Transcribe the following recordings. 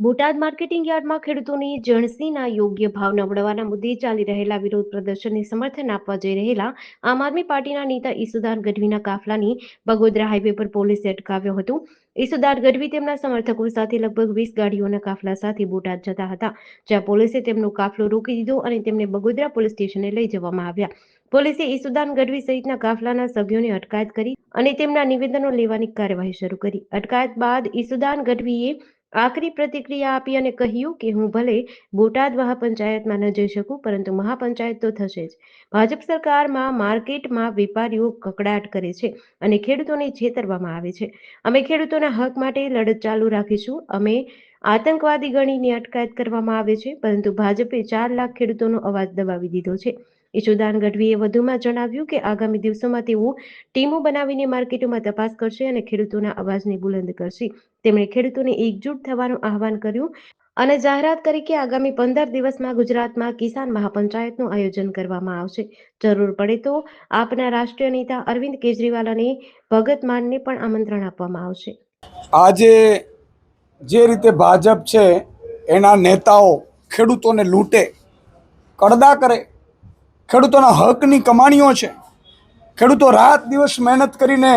Botad marketing યાર્ડમાં ખેડૂતોની જણસીના યોગ્ય ભાવ ન મુદ્દે ચાલી રહેલા વિરોધ પ્રદર્શનને સમર્થન આપવા જઈ રહેલા આમ આદમી પાર્ટીના નેતા ઈસુદાન ગઢવીના કાફલાની બગોદરા હાઈવે પર પોલીસે અટકાવ્યો હતો. ઈસુદાન ગઢવી તેમના સમર્થકો સાથે લગભગ વીસ ગાડીઓના કાફલા સાથે બોટાદ જતા હતા, જ્યાં પોલીસે તેમનો કાફલો રોકી દીધો અને તેમને બગોદરા પોલીસ સ્ટેશને લઈ જવામાં આવ્યા. પોલીસે ઈસુદાન ગઢવી સહિતના કાફલાના સભ્યોને અટકાયત કરી અને તેમના નિવેદનો લેવાની કાર્યવાહી શરૂ કરી. અટકાયત બાદ ઈસુદાન ગઢવીએ આખરી પ્રતિક્રિયા આપી અને કહ્યું કે હું ભલે બોટાદ મહાપંચાયતમાં ન જઈ શકું, પરંતુ મહાપંચાયત તો થશે જ. ભાજપ સરકારમાં માર્કેટમાં વેપારીઓ કકડાટ કરે છે અને ખેડૂતોને છેતરવામાં આવે છે. અમે ખેડૂતોના હક માટે લડત ચાલુ રાખીશું. અમે આતંકવાદી ગણીની અટકાયત કરવામાં આવે છે, પરંતુ ભાજપે ચાર લાખ ખેડૂતોનો અવાજ દબાવી દીધો છે. ઈશુદાન ગઢવીએ વધુમાં જણાવ્યું કે આગામી દિવસોમાં તેઓ ટીમો બનાવીને માર્કેટોમાં તપાસ કરશે અને ખેડૂતોના અવાજને બુલંદ કરશે. તેમણે ખેડૂતોને એકજૂટ થવાનું આહવાન કર્યું અને જાહેરાત કરી કે આગામી પંદર દિવસમાં ગુજરાતમાં કિસાન મહાપંચાયતનું આયોજન કરવામાં આવશે. જરૂર પડે તો આપના રાષ્ટ્રીય નેતા અરવિંદ કેજરીવાલ અને ભગત માનને પણ આમંત્રણ આપવામાં આવશે. આજે જે રીતે ભાજપ છે, એના નેતાઓ ખેડૂતોને લૂંટે, કડદા કરે ખેડૂતોના હકની કમાણીઓ છે. ખેડૂતો રાત દિવસ મહેનત કરીને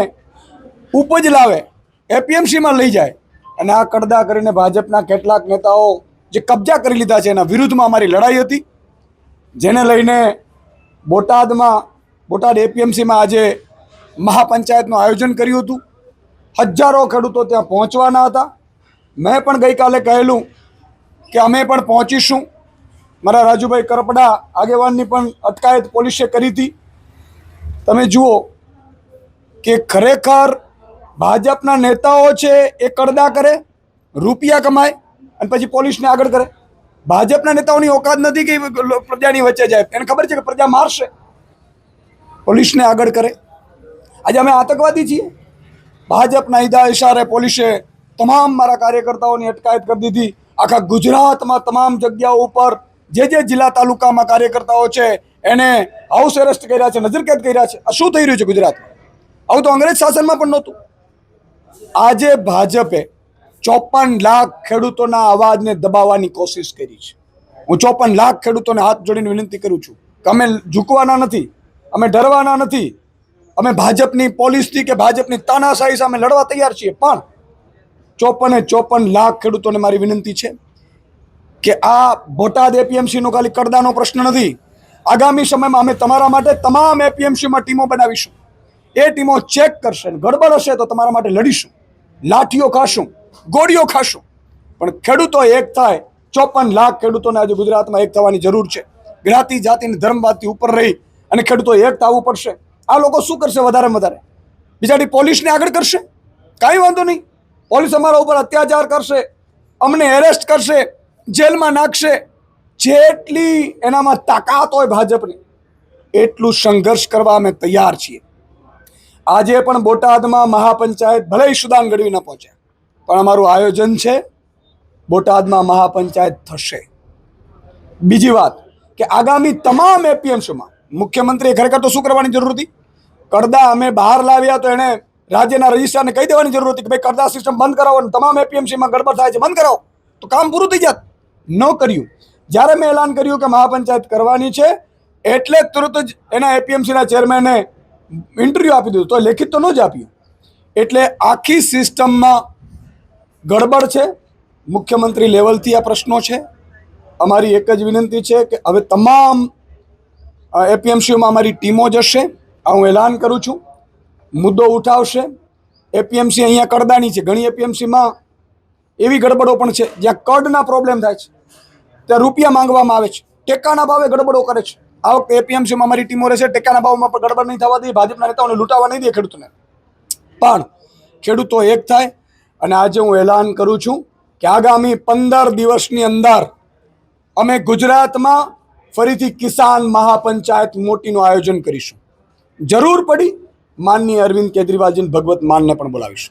ઉપજ લાવે, એપીએમસીમાં લઈ જાય અને આ કડદા કરીને ભાજપના કેટલાક નેતાઓ જે કબજા કરી લીધા છે એના વિરુદ્ધમાં અમારી લડાઈ હતી. જેને લઈને બોટાદમાં, બોટાદ એપીએમસીમાં આજે મહાપંચાયતનું આયોજન કર્યું હતું. હજારો ખેડૂતો ત્યાં પહોંચવાના હતા. મેં પણ ગઈકાલે કહેલું કે અમે પણ પહોંચીશું. મારા રાજુભાઈ કરપડા આગેવાનની પણ અટકાયત પોલીસે કરી હતી. તમે જુઓ કે ખરેખર ભાજપના નેતાઓ છે એ કડદા કરે, રૂપિયા કમાય અને પછી પોલીસને આગળ કરે. ભાજપના નેતાઓની ઓકાત નથી કે પ્રજાની વચ્ચે જાય. એને ખબર છે કે પ્રજા મારશે. પોલીસને આગળ કરે. આજે અમે આતંકવાદી છીએ. ભાજપના ઈદા ઇશારે પોલીસે તમામ મારા કાર્યકર્તાઓની અટકાયત કરી દીધી. આખા ગુજરાતમાં તમામ જગ્યાઓ ઉપર જે જે જિલ્લા તાલુકામાં કાર્યકર્તાઓ છે, એને હાઉસ એરેસ્ટ કર્યા છે નજરકેદ કર્યા છે. શું થઈ રહ્યું છે ગુજરાતમાં? આવું તો અંગ્રેજ શાસનમાં પણ નહોતું. આજે ભાજપે ચોપન લાખ ખેડૂતોના અવાજને દબાવવાની કોશિશ કરી છે. હું ચોપન લાખ ખેડૂતોને હાથ જોડીને વિનંતી કરું છું કે અમે ઝૂકવાના નથી, અમે ડરવાના નથી. અમે ભાજપની પોલીસથી કે ભાજપની તાનાશાહી સામે લડવા તૈયાર છીએ. પણ ચોપને ચોપન લાખ ખેડૂતોને મારી વિનંતી છે. કે આ બોટાદ એપીએમસીનો ખાલી કડદાનો પ્રશ્ન નથી. આગામી સમયમાં અમે તમારા માટે તમામ એપીએમસીમાં ટીમો બનાવીશું. એ ટીમો ચેક કરશે ગડબડ હશે તો તમારા માટે લડીશું. લાઠીઓ ખાશું, ગોળીઓ ખાશું. પણ ખેડૂતો એક થાય, ચોપન લાખ ખેડૂતોને આજે ગુજરાતમાં એક થવાની જરૂર છે. જ્ઞાતિ જાતિની ધર્મવાદથી ઉપર રહી અને ખેડૂતો એક થવું પડશે. આ લોકો શું કરશે વધારે વધારે? બિચારી પોલીસને આગળ કરશે? કાંઈ વાંધો નહીં. પોલીસ અમારા ઉપર અત્યાચાર કરશે. અમને એરેસ્ટ કરશે. જેલમાં નાખશે. જેટલી એનામાં તાકાત હોય ભાજપની, એટલું સંઘર્ષ કરવા અમે તૈયાર છીએ. આજે પણ બોટાદમાં મહાપંચાયત ભલે સુદાન ગઢવી ન પહોંચ્યા પણ અમારું આયોજન છે, બોટાદમાં મહાપંચાયત થશે. બીજી વાત કે આગામી તમામ એપીએમસીમાં મુખ્યમંત્રીએ ખરેખર તો શું કરવાની જરૂર હતી? કરદા અમે બહાર લાવ્યા તો એણે રાજ્યના રજિસ્ટ્રારને કહી દેવાની જરૂર હતી કે ભાઈ કરદા સિસ્ટમ બંધ કરાવો અને તમામ એપીએમસીમાં ગડબડ થાય છે, બંધ કરાવો. તો કામ પૂરું થઈ જાત. ન કર્યું. જ્યારે મેં એલાન કર્યું કે મહાપંચાયત કરવાની છે, એટલે તુરંત જ એના એપીએમસીના ચેરમેને ઇન્ટરવ્યૂ આપી દીધું, તો લેખિત તો ન જ આપ્યું. એટલે આખી સિસ્ટમમાં ગડબડ છે. મુખ્યમંત્રી લેવલથી આ પ્રશ્નો છે. અમારી એક જ વિનંતી છે કે હવે તમામ એપીએમસીઓમાં અમારી ટીમો જશે. આ હું એલાન કરું છું. મુદ્દો ઉઠાવશે. એપીએમસી અહીંયા કડદાની છે. ઘણી એપીએમસીમાં એવી ગડબડો પણ છે જ્યાં કડના પ્રોબ્લેમ થાય છે. ત્યાં રૂપિયા માંગવામાં આવે છે. ટેકાના ભાવે ગડબડો કરે છે. આ વખતે એપીએમસીમાં અમારી ટીમો રહેશે. ટેકાના ભાવમાં પણ ગડબડ નહીં થવા દઈએ. ભાજપના નેતાઓને લૂંટાવા નહીં દે ખેડૂતોને. પણ ખેડૂતો એક થાય અને આજે હું એલાન કરું છું કે આગામી પંદર દિવસની અંદર અમે ગુજરાતમાં ફરીથી કિસાન મહાપંચાયત મોટીનું આયોજન કરીશું. જરૂર પડી માનનીય અરવિંદ કેજરીવાલજી ભગવત માનને પણ બોલાવીશું.